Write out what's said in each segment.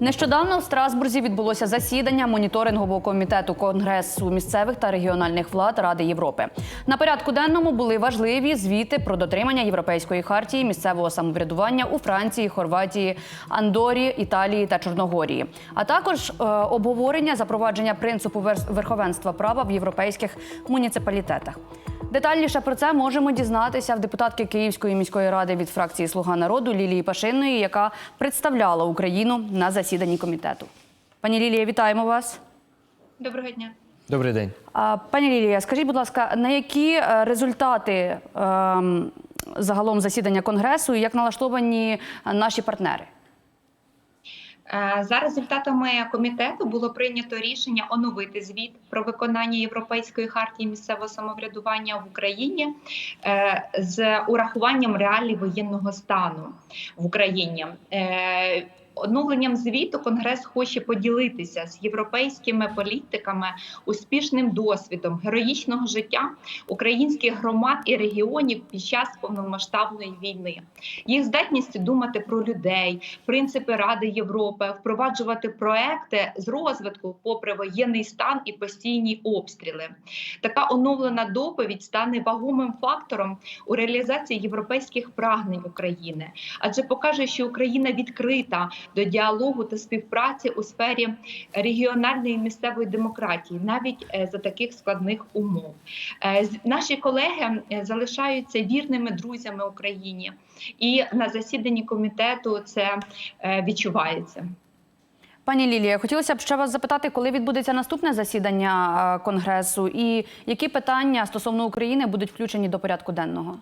Нещодавно в Страсбурзі відбулося засідання моніторингового комітету Конгресу місцевих та регіональних влад Ради Європи. На порядку денному були важливі звіти про дотримання європейської хартії місцевого самоврядування у Франції, Хорватії, Андорі, Італії та Чорногорії, а також е, обговорення запровадження принципу верховенства права в європейських муніципалітетах. Детальніше про це можемо дізнатися в депутатки Київської міської ради від фракції Слуга народу Лілії Пашинної, яка представляла Україну на засіданні комітету. Пані Лілія, вітаємо вас. Доброго дня. Добрий день. Пані Лілія, скажіть, будь ласка, на які е, результати ем, загалом засідання конгресу і як налаштовані е, наші партнери? Е, За результатами комітету було прийнято рішення оновити звіт про виконання Європейської хартії місцевого самоврядування в Україні е, з урахуванням реалій воєнного стану в Україні. Оновленням звіту Конгрес хоче поділитися з європейськими політиками успішним досвідом героїчного життя українських громад і регіонів під час повномасштабної війни, їх здатність думати про людей, принципи Ради Європи, впроваджувати проекти з розвитку, попри воєнний стан і постійні обстріли. Така оновлена доповідь стане вагомим фактором у реалізації європейських прагнень України, адже покаже, що Україна відкрита до діалогу та співпраці у сфері регіональної місцевої демократії, навіть е, за таких складних умов. Е, Наші колеги е, залишаються вірними друзями Україні, і на засіданні комітету це відчувається. Пані Лілія, хотілося б ще вас запитати, коли відбудеться наступне засідання конгресу, і які питання стосовно України будуть включені до порядку денного?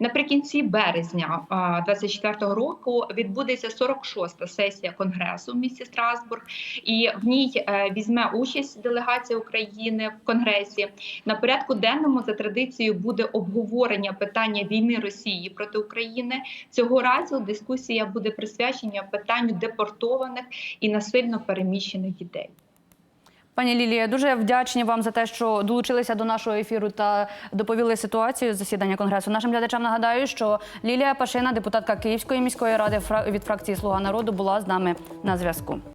Наприкінці березня 2024 року відбудеться 46-та сесія конгресу в місті Страсбург, і в ній е, візьме участь делегація України в конгресі. На порядку денному за традицією буде обговорення питання війни Росії проти України. Цього разу дискусія буде присвячена питанню депортованих і насильно переміщених дітей. Пані Лілія, дуже вдячні вам за те, що долучилися до нашого ефіру та доповіли ситуацію з засідання конгресу. Нашим глядачам нагадаю, що Лілія Пашина, депутатка Київської міської ради від фракції Слуга народу, була з нами на зв'язку.